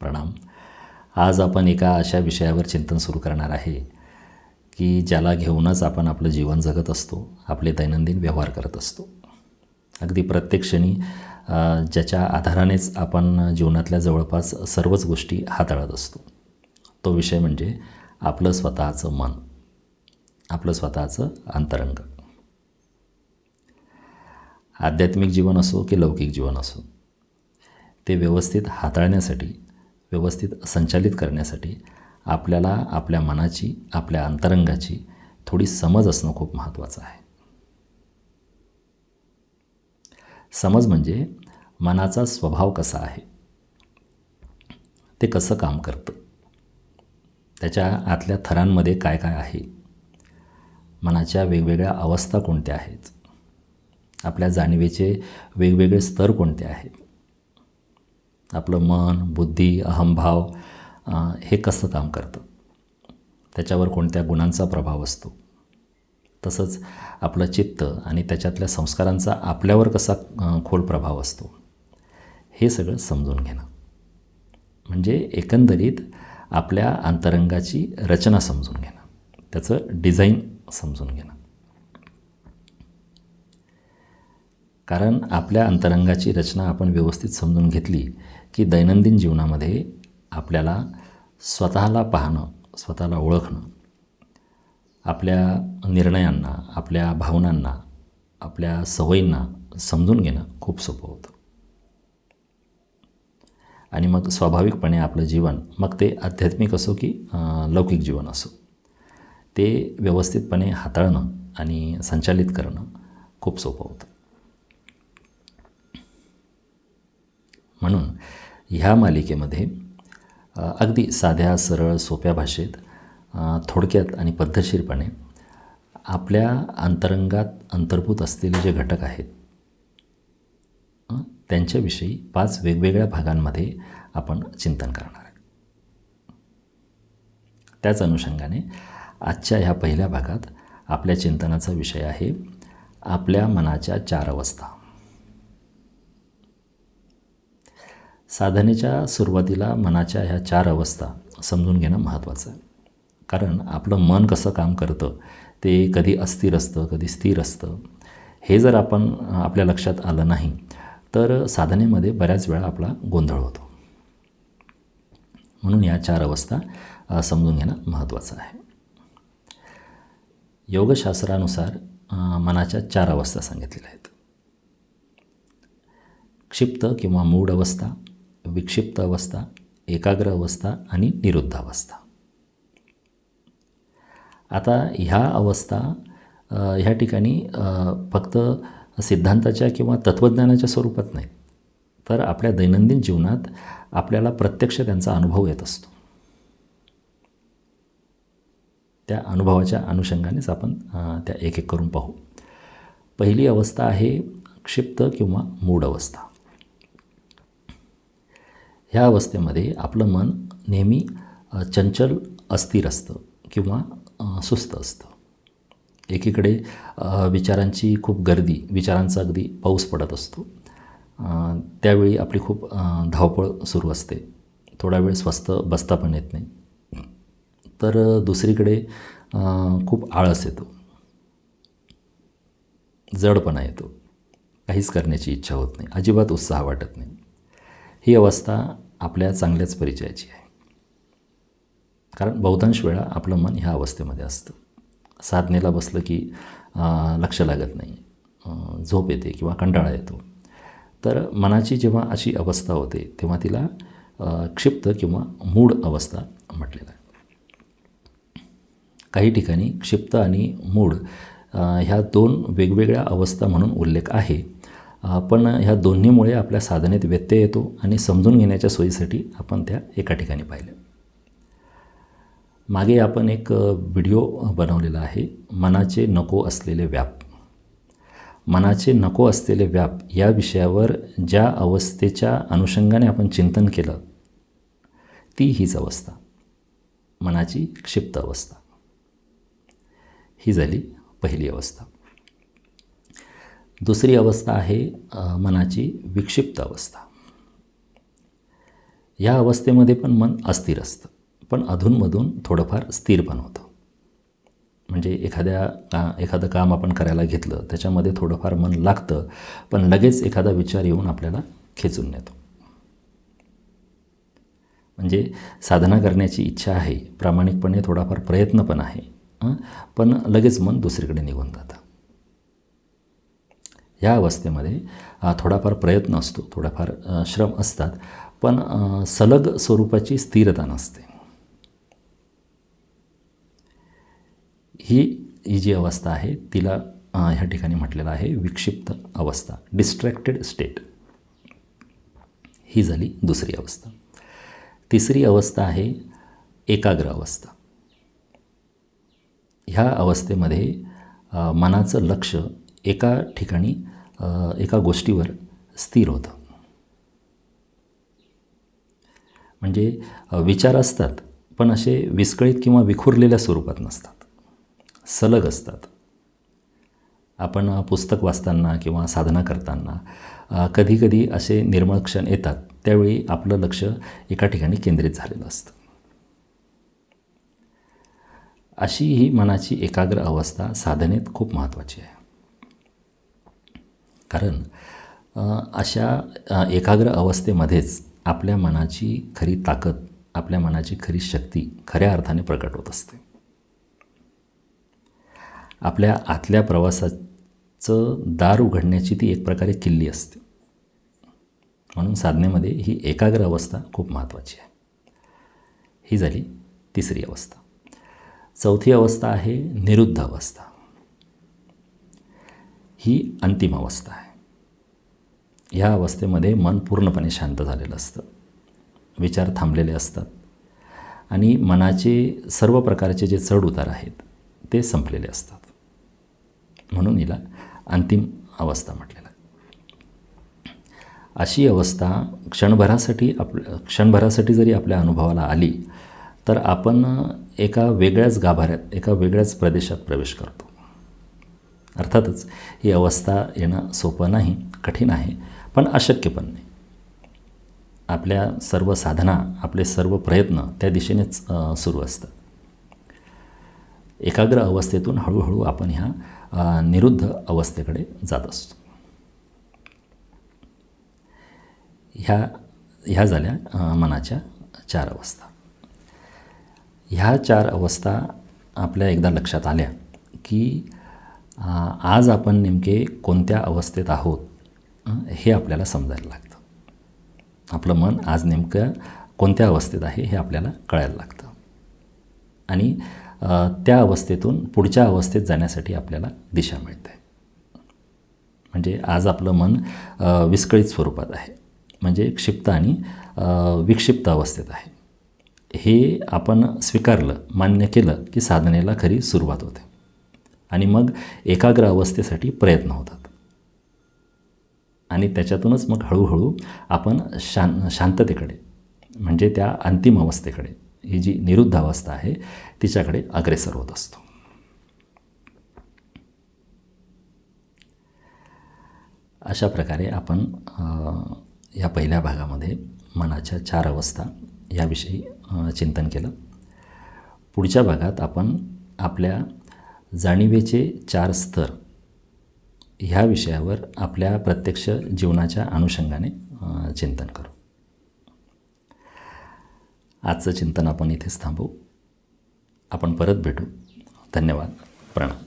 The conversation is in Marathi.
प्रणाम. आज आपण एका अशा विषयावर चिंतन सुरू करणार आहे की ज्याला घेऊनच आपण आपलं जीवन जगत असतो आपले दैनंदिन व्यवहार करत असतो. अगदी प्रत्येक क्षणी ज्याच्या आधारानेच आपण जीवनातल्या जवळपास सर्वच गोष्टी हाताळत असतो. तो विषय म्हणजे आपलं स्वतःचं मन आपलं स्वतःचं अंतरंग. आध्यात्मिक जीवन असो की लौकिक जीवन असो ते व्यवस्थित हाताळण्यासाठी व्यवस्थित संचालित करण्यासाठी आपल्याला आपल्या मनाची आपल्या अंतरंगाची थोडी समज असणं खूप महत्त्वाचं आहे. समज म्हणजे मनाचा स्वभाव कसा आहे? ते कसं काम करतं? त्याच्या आतल्या थरांमध्ये काय काय आहे? मनाच्या वेगवेगळ्या अवस्था कोणत्या आहेत? आपल्या जाणीवेचे वेगवेगळे स्तर कोणते आहेत? आपलं मन बुद्धी अहंभाव हे कसं काम करतं? त्याच्यावर कोणत्या गुणांचा प्रभाव असतो? तसंच आपलं चित्त आणि त्याच्यातल्या संस्कारांचा आपल्यावर कसा खोल प्रभाव असतो? हे सगळं समजून घेणं. म्हणजे एकंदरीत आपल्या अंतरंगाची रचना समजून घेणं. त्याचं डिझाईन समजून घेणं. कारण आपल्या अंतरंगाची रचना आपण व्यवस्थित समजून घेतली की दैनंदिन जीवनामध्ये आपल्याला स्वतःला पाहणं स्वतःला ओळखणं आपल्या निर्णयांना आपल्या भावनांना आपल्या सवयींना समजून घेणं खूप सोपं होतं. आणि मग स्वाभाविकपणे आपलं जीवन मग ते आध्यात्मिक असो की लौकिक जीवन असो ते व्यवस्थितपणे हाताळणं आणि संचालित करणं खूप सोपं होतं म्हणून ह्या मालिकेमध्ये अगदी साध्या सरळ सोप्या भाषेत थोडक्यात आणि पद्धतशीरपणे आपल्या अंतरंगात अंतर्भूत असलेले जे घटक आहेत त्यांच्याविषयी पाच वेगवेगळ्या भागांमध्ये आपण चिंतन करणार आहे. त्याच अनुषंगाने आजच्या ह्या पहिल्या भागात आपल्या चिंतनाचा विषय आहे आपल्या मनाच्या चार अवस्था. साधनेच्या सुरुवातीला मनाच्या ह्या चार अवस्था समजून घेणं महत्त्वाचं आहे. कारण आपलं मन कसं काम करतं ते कधी अस्थिर असतं कधी स्थिर असतं हे जर आपण आपल्या लक्षात आलं नाही तर साधनेमध्ये बऱ्याच वेळा आपला गोंधळ होतो. म्हणून या चार अवस्था समजून घेणं महत्त्वाचं आहे. योगशास्त्रानुसार मनाच्या चार अवस्था सांगितलेल्या आहेत. क्षिप्त किंवा मूढ अवस्था विक्षिप्त अवस्था एकाग्र अवस्था आणि निरुद्ध अवस्था आता ह्या अवस्था ह्या ठिकाणी फक्त सिद्धांताच्या किंवा तत्त्वज्ञानाच्या स्वरूपात नाहीत तर आपल्या दैनंदिन जीवनात आपल्याला प्रत्यक्ष त्यांचा अनुभव येत असतो. त्या अनुभवाच्या अनुषंगानेच आपण त्या एक एक करून पाहू. पहिली अवस्था आहे क्षिप्त किंवा मूढ अवस्था. ह्या अवस्थेमध्ये आपलं मन नेहमी चंचल अस्थिर असतं किंवा सुस्त असतं. एकीकडे विचारांची खूप गर्दी विचारांचा अगदी पाऊस पडत असतो. त्यावेळी आपली खूप धावपळ सुरू असते. थोडा वेळ स्वस्त बसता पण येत नाही. तर दुसरीकडे खूप आळस येतो. जडपणा येतो. काहीच करण्याची इच्छा होत नाही. अजिबात उत्साह वाटत नाही. ही अवस्था आपल्या चांगल्याच परिचयाची आहे. कारण बहुतांश वेळा आपलं मन ह्या अवस्थेमध्ये असतं. साधनेला बसलं की लक्ष लागत नाही. झोप येते किंवा कंटाळा येतो. तर मनाची जेव्हा अशी अवस्था होते तेव्हा तिला क्षिप्त किंवा मूढ अवस्था म्हटलेलं आहे. काही ठिकाणी क्षिप्त आणि मूढ ह्या दोन वेगवेगळ्या अवस्था म्हणून उल्लेख आहे. पण ह्या दोन्हीमुळे आपल्या साधनेत व्यत्यय येतो आणि समजून घेण्याच्या सोयीसाठी आपण त्या एका ठिकाणी पाहिल्या. मागे आपण एक व्हिडिओ बनवलेला आहे मनाचे नको असलेले व्याप. मनाचे नको असलेले व्याप या विषयावर ज्या अवस्थेच्या अनुषंगाने आपण चिंतन केलं ती हीच अवस्था. मनाची क्षिप्त अवस्था. ही झाली पहिली अवस्था. दुसरी अवस्था आहे मनाची विक्षिप्त अवस्था. या अवस्थेमध्ये पण मन अस्थिर असतं पण अधूनमधून थोडंफार स्थिर पण होतं. म्हणजे एखाद्या का एखादं काम आपण करायला घेतलं त्याच्यामध्ये थोडंफार मन लागतं पण लगेच एखादा विचार येऊन आपल्याला खेचून नेतो. म्हणजे साधना करण्याची इच्छा आहे प्रामाणिकपणे थोडाफार प्रयत्न पण आहे पण लगेच मन दुसरीकडे निघून जातं. ह्या अवस्थेमध्ये थोडाफार प्रयत्न असतो थोडाफार श्रम असतात पण सलग स्वरूपाची स्थिरता नसते. ही ही जी अवस्था आहे तिला ह्या ठिकाणी म्हटलेलं आहे विक्षिप्त अवस्था डिस्ट्रॅक्टेड स्टेट ही झाली दुसरी अवस्था. तिसरी अवस्था आहे एकाग्र अवस्था. ह्या अवस्थेमध्ये मनाचं लक्ष एका ठिकाणी एका गोष्टीवर स्थिर होतं. म्हणजे विचार असतात पण असे विस्कळीत किंवा विखुरलेल्या स्वरूपात नसतात. सलग असतात. आपण पुस्तक वाचताना किंवा साधना करताना कधीकधी असे निर्मळ क्षण येतात त्यावेळी आपलं लक्ष एका ठिकाणी केंद्रित झालेलं असतं. अशी ही मनाची एकाग्र अवस्था साधनेत खूप महत्त्वाची आहे. कारण अशा एकाग्र अवस्थेमध्येच आपल्या मनाची खरी ताकद आपल्या मनाची खरी शक्ती खऱ्या अर्थाने प्रकट होत असते. आपल्या आतल्या प्रवासाचं दार उघडण्याची ती एक प्रकारे किल्ली असते. म्हणून साधनेमध्ये ही एकाग्र अवस्था खूप महत्त्वाची आहे. ही झाली तिसरी अवस्था. चौथी अवस्था आहे निरुद्ध अवस्था. ही अंतिम अवस्था आहे. ह्या अवस्थेमध्ये मन पूर्णपणे शांत झालेलं असतं. विचार थांबलेले असतात. आणि मनाचे सर्व प्रकारचे जे चढउतार आहेत ते संपलेले असतात. म्हणून हिला अंतिम अवस्था म्हटलेलं आहे. अशी अवस्था क्षणभरासाठी आप क्षणभरासाठी जरी आपल्या अनुभवाला आली तर आपण एका वेगळ्याच गाभाऱ्यात एका वेगळ्याच प्रदेशात प्रवेश करतो. अर्थातच ही अवस्था येणं सोपं नाही. कठीण आहे पण अशक्य पण नाही. आपल्या सर्व साधना आपले सर्व प्रयत्न त्या दिशेनेच सुरू असतात. एकाग्र अवस्थेतून हळूहळू आपण ह्या निरुद्ध अवस्थेकडे जात असतो. ह्या ह्या झाल्या मनाच्या चार अवस्था. ह्या चार अवस्था आपल्या एकदा लक्षात आल्या की आज आपण नेमके कोणत्या अवस्थेत आहोत हे? आपल्याला समजायला लागतं. आपलं मन आज नेमकं कोणत्या अवस्थेत आहे हे आपल्याला कळायला लागतं. आणि त्या अवस्थेतून पुढच्या अवस्थेत जाण्यासाठी आपल्याला दिशा मिळते. म्हणजे आज आपलं मन विस्कळीत स्वरूपात आहे. म्हणजे क्षिप्त आणि विक्षिप्त अवस्थेत आहे. हे आपण स्वीकारलं मान्य केलं की साधनेला खरी सुरुवात होते. आणि मग एकाग्र अवस्थेसाठी प्रयत्न होतात. आणि त्याच्यातूनच मग हळूहळू आपण शां शांततेकडे म्हणजे त्या अंतिम अवस्थेकडे ही जी निरुद्ध अवस्था आहे तिच्याकडे अग्रेसर होत असतो. अशा प्रकारे आपण या पहिल्या भागामध्ये मनाच्या चार अवस्था याविषयी चिंतन केलं. पुढच्या भागात आपण आपल्या जाणीवेचे चार स्तर ह्या विषयावर आपल्या प्रत्यक्ष जीवनाच्या अनुषंगाने चिंतन करू. आजचं चिंतन आपण इथेच थांबू आपण परत भेटू. धन्यवाद. प्रणाम.